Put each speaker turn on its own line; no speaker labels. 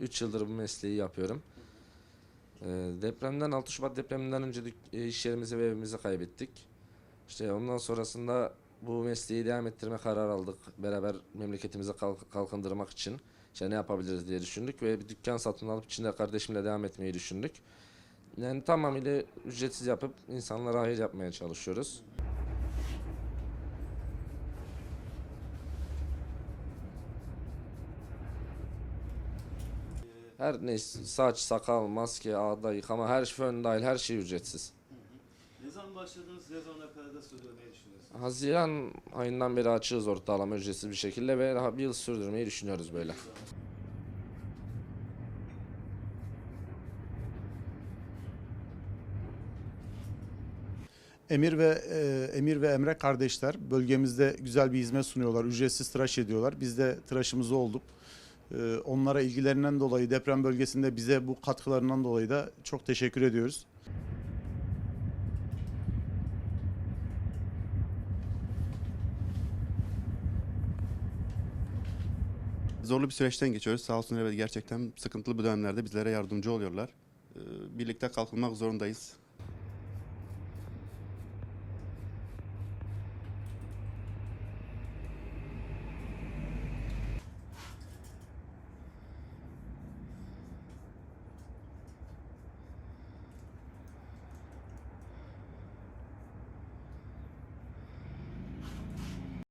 3 yıldır bu mesleği yapıyorum. Ee, depremden 6 Şubat depreminden önce e, iş yerimizi ve evimizi kaybettik. İşte ondan sonrasında bu mesleği devam ettirme kararı aldık. Beraber memleketimizi kalk- kalkındırmak için işte ne yapabiliriz diye düşündük ve bir dükkan satın alıp içinde kardeşimle devam etmeyi düşündük. Yani tamamıyla ücretsiz yapıp insanlara hayır yapmaya çalışıyoruz. Her neyse saç, sakal, maske, ağda yıkama her şey fön dahil her şey ücretsiz.
Ne zaman başladınız, ne zamana kadar da sürdürmeyi düşünüyorsunuz?
Haziran ayından beri açığız ortalama ücretsiz bir şekilde ve daha bir yıl sürdürmeyi düşünüyoruz böyle.
Emir ve e, Emir ve Emre kardeşler bölgemizde güzel bir hizmet sunuyorlar. Ücretsiz tıraş ediyorlar. Biz de tıraşımızı olduk. E, onlara ilgilerinden dolayı deprem bölgesinde bize bu katkılarından dolayı da çok teşekkür ediyoruz.
Zorlu bir süreçten geçiyoruz. Sağ olsun evet gerçekten sıkıntılı bu dönemlerde bizlere yardımcı oluyorlar. Ee, Birlikte kalkınmak zorundayız.